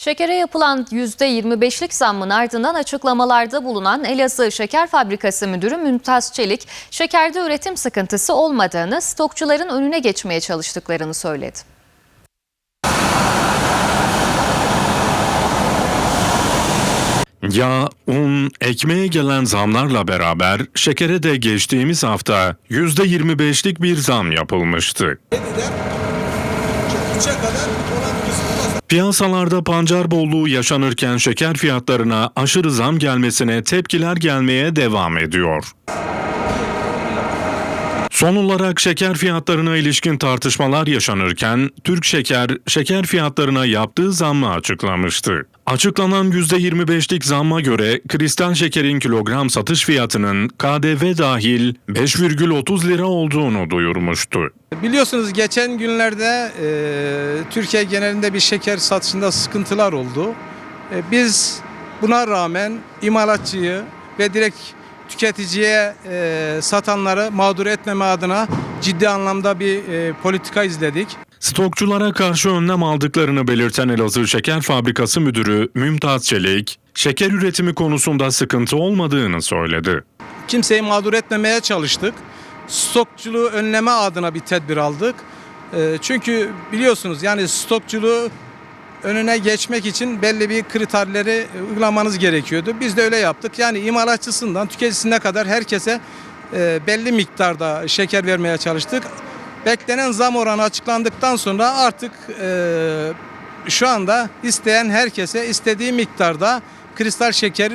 Şekere yapılan %25'lik zammın ardından açıklamalarda bulunan Elazığ Şeker Fabrikası Müdürü Mümtaz Çelik, şekerde üretim sıkıntısı olmadığını, stokçuların önüne geçmeye çalıştıklarını söyledi. Yağ, un, ekmeğe gelen zamlarla beraber şekere de geçtiğimiz hafta %25'lik bir zam yapılmıştı. Dediler, 3'e kadar Piyasalarda pancar bolluğu yaşanırken şeker fiyatlarına aşırı zam gelmesine tepkiler gelmeye devam ediyor. Son olarak şeker fiyatlarına ilişkin tartışmalar yaşanırken Türk Şeker, şeker fiyatlarına yaptığı zammı açıklamıştı. Açıklanan %25'lik zamma göre kristal şekerin kilogram satış fiyatının KDV dahil 5,30 lira olduğunu duyurmuştu. Biliyorsunuz geçen günlerde e, Türkiye genelinde bir şeker satışında sıkıntılar oldu. E, biz buna rağmen imalatçıyı ve direkt tüketiciye e, satanları mağdur etmeme adına ciddi anlamda bir e, politika izledik. Stokçulara karşı önlem aldıklarını belirten Elazığ Şeker Fabrikası Müdürü Mümtaz Çelik, şeker üretimi konusunda sıkıntı olmadığını söyledi. Kimseyi mağdur etmemeye çalıştık. Stokçuluğu önleme adına bir tedbir aldık. E, çünkü biliyorsunuz yani stokçuluğu önüne geçmek için belli bir kriterleri uygulamanız gerekiyordu. Biz de öyle yaptık. Yani imalatçısından tüketicisine kadar herkese e, belli miktarda şeker vermeye çalıştık. Beklenen zam oranı açıklandıktan sonra artık e, şu anda isteyen herkese istediği miktarda kristal şeker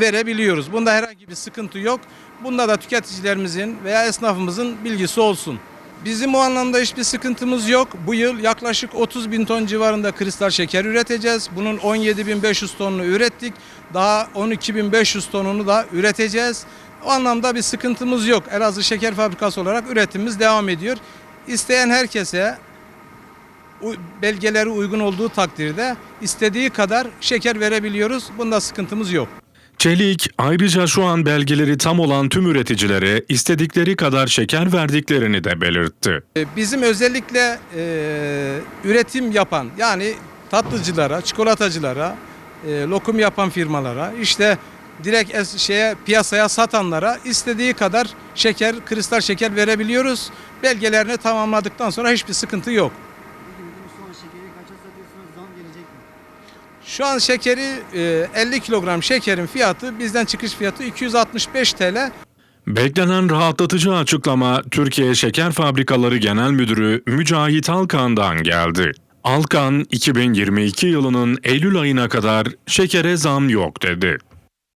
verebiliyoruz. Bunda herhangi bir sıkıntı yok. Bunda da tüketicilerimizin veya esnafımızın bilgisi olsun. Bizim o anlamda hiçbir sıkıntımız yok. Bu yıl yaklaşık 30 bin ton civarında kristal şeker üreteceğiz. Bunun 17.500 tonunu ürettik. Daha 12.500 tonunu da üreteceğiz. O anlamda bir sıkıntımız yok. Elazığ Şeker Fabrikası olarak üretimimiz devam ediyor. İsteyen herkese belgeleri uygun olduğu takdirde istediği kadar şeker verebiliyoruz. Bunda sıkıntımız yok. Çelik ayrıca şu an belgeleri tam olan tüm üreticilere istedikleri kadar şeker verdiklerini de belirtti. E, Bizim özellikle e, üretim yapan yani tatlıcılara, çikolatacılara, e, lokum yapan firmalara, işte direkt es- şeye piyasaya satanlara istediği kadar şeker, kristal şeker verebiliyoruz. Belgelerini tamamladıktan sonra hiçbir sıkıntı yok. Peki bugün şu an şekeri kaça satıyorsunuz? Zam gelecek mi? Şu an şekeri e, 50 kilogram şekerin fiyatı bizden çıkış fiyatı 265 TL. Beklenen rahatlatıcı açıklama Türkiye Şeker Fabrikaları Genel Müdürü Mücahit Alkan'dan geldi. Alkan 2022 yılının Eylül ayına kadar şekere zam yok dedi.